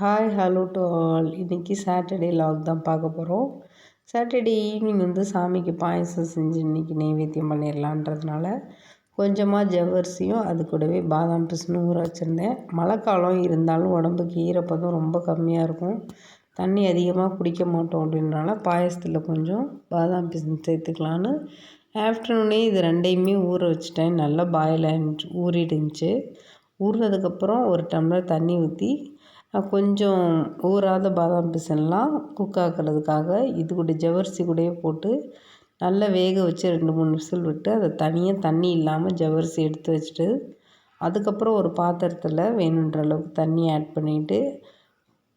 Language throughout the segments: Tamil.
ஹாய் ஹலோ டு ஆல் இன்றைக்கி சாட்டர்டே லாக் தான் பார்க்க போகிறோம் சாட்டர்டே ஈவினிங் வந்து சாமிக்கு பாயசம் செஞ்சு இன்றைக்கி நைவேத்தியம் பண்ணிடலான்றதுனால கொஞ்சமாக ஜவ்வரிசியும் அது கூடவே பாதாம் பிசுனும் ஊற வச்சுருந்தேன். மழை காலம் இருந்தாலும் உடம்புக்கு ஈரப்பதம் ரொம்ப கம்மியாக இருக்கும். தண்ணி அதிகமாக குடிக்க மாட்டோம் அப்படின்றனால பாயசத்தில் கொஞ்சம் பாதாம் பிசின் சேர்த்துக்கலான்னு ஆஃப்டர்நூனே இது ரெண்டையுமே ஊற வச்சுட்டேன். நல்லா பாயில் ஊறிடுச்சு. ஊறினதுக்கப்புறம் ஒரு டம்ளர் தண்ணி ஊற்றி கொஞ்சம் ஊறாத பாதாம் பிசின்லாம் குக் ஆக்கிறதுக்காக இது கூட ஜவ்வரிசி கூடயே போட்டு நல்லா வேக வச்சு ரெண்டு மூணு விசில் விட்டு அதை தனியாக தண்ணி இல்லாமல் ஜவ்வரிசி எடுத்து வச்சுட்டு அதுக்கப்புறம் ஒரு பாத்திரத்தில் வேணுன்ற அளவுக்கு தண்ணி ஆட் பண்ணிவிட்டு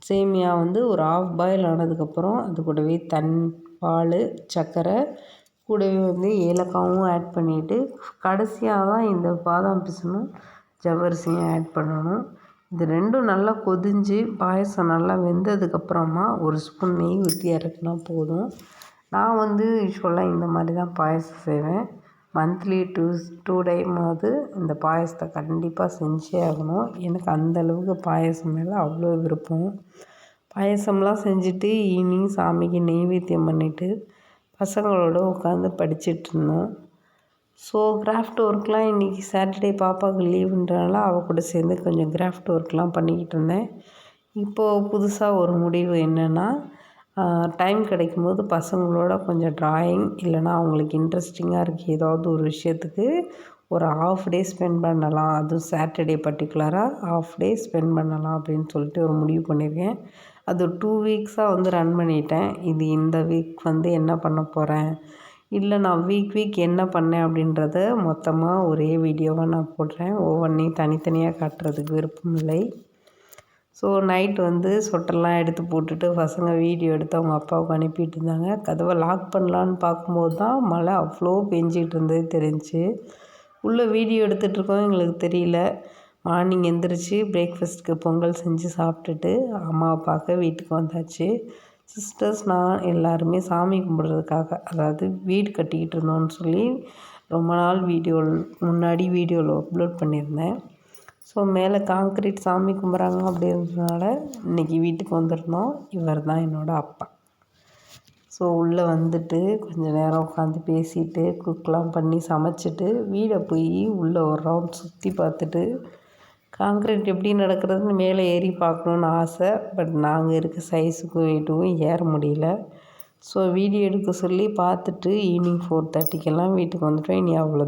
சேமியா வந்து ஒரு ஆஃப் பாயில் ஆனதுக்கப்புறம் அது கூடவே தன் பால் சர்க்கரை கூடவே வந்து ஏலக்காவும் ஆட் பண்ணிவிட்டு கடைசியாக தான் இந்த பாதாம் பிசினும் ஜவ்வரிசியும் ஆட் பண்ணணும். இது ரெண்டும் நல்லா கொதிஞ்சு பாயசம் நல்லா வெந்ததுக்கப்புறமா ஒரு ஸ்பூன் நெய் ஊற்றி இறக்குனா போதும். நான் வந்து யூஸ்வலாக இந்த மாதிரி தான் பாயசம் செய்வேன். மந்த்லி டூ டூ டைமாவது இந்த பாயசத்தை கண்டிப்பாக செஞ்சே ஆகணும். எனக்கு அந்தளவுக்கு பாயசம் மேலே அவ்வளோ விருப்பம். பாயசம்லாம் செஞ்சுட்டு ஈவினிங் சாமிக்கு நெய்வேத்தியம் பண்ணிவிட்டு பசங்களோடு உட்காந்து படிச்சிட்ருந்தோம் ஸோ கிராஃப்ட் ஒர்க்லாம் இன்றைக்கி சாட்டர்டே பாப்பாவுக்கு லீவுன்றனால அவள் கூட சேர்ந்து கொஞ்சம் கிராஃப்ட் ஒர்க்லாம் பண்ணிக்கிட்டு இருந்தேன். இப்போது புதுசாக ஒரு முடிவு என்னென்னா டைம் கிடைக்கும்போது பசங்களோட கொஞ்சம் ட்ராயிங் இல்லைனா அவங்களுக்கு இன்ட்ரெஸ்டிங்காக இருக்குது ஏதாவது ஒரு விஷயத்துக்கு ஒரு ஆஃப் டே ஸ்பெண்ட் பண்ணலாம். அதுவும் சாட்டர்டே பர்டிகுலராக ஆஃப் டே ஸ்பெண்ட் பண்ணலாம் அப்படின்னு சொல்லிட்டு ஒரு முடிவு பண்ணியிருக்கேன். அது டூ வீக்ஸாக வந்து ரன் பண்ணிட்டேன். இது இந்த வீக் வந்து என்ன பண்ண போகிறேன் இல்லை நான் வீக் வீக் என்ன பண்ணேன் அப்படின்றத மொத்தமாக ஒரே வீடியோவாக நான் போடுறேன். ஒவ்வொன்றையும் தனித்தனியாக காட்டுறதுக்கு விருப்பம் இல்லை. ஸோ நைட் வந்து சொட்டெல்லாம் எடுத்து போட்டுட்டு பசங்க வீடியோ எடுத்து அவங்க அப்பாவுக்கு அனுப்பிட்டு இருந்தாங்க. கதவை லாக் பண்ணலான்னு பார்க்கும்போது தான் மழை அவ்வளோ பெஞ்சிக்கிட்டு இருந்தது தெரிஞ்சு. உள்ளே வீடியோ எடுத்துகிட்ருக்கோம் எங்களுக்கு தெரியல. மார்னிங் எந்திரிச்சு பிரேக்ஃபாஸ்ட்டுக்கு பொங்கல் செஞ்சு சாப்பிட்டுட்டு அம்மா அப்பாவுக்கு வீட்டுக்கு வந்தாச்சு. சிஸ்டர்ஸ் நான் எல்லாருமே சாமி கும்பிட்றதுக்காக அதாவது வீடு கட்டிக்கிட்டு இருந்தோம்னு சொல்லி ரொம்ப நாள் வீடியோ முன்னாடி வீடியோவில் அப்லோட் பண்ணியிருந்தேன். ஸோ மேலே காங்க்ரீட் சாமி கும்பிட்றாங்க அப்படின்றதுனால இன்றைக்கி வீட்டுக்கு வந்திருந்தோம். இவர் தான் என்னோடய அப்பா. ஸோ உள்ளே வந்துட்டு கொஞ்சம் நேரம் உட்காந்து பேசிட்டு குக்கெலாம் பண்ணி சமைச்சிட்டு வீடை போய் உள்ளே ஒரு ரவுண்ட் சுற்றி பார்த்துட்டு காங்க்ரீட் எப்படி நடக்கிறதுன்னு மேலே ஏறி பார்க்கணுன்னு ஆசை. பட் நாங்கள் இருக்க சைஸுக்கும் வெயிட்டுக்கும் ஏற முடியல. ஸோ வீடியோ எடுக்க சொல்லி பார்த்துட்டு ஈவினிங் ஃபோர் தேர்ட்டிக்கெல்லாம் வீட்டுக்கு வந்துட்டோம். இனி அவ்வளோ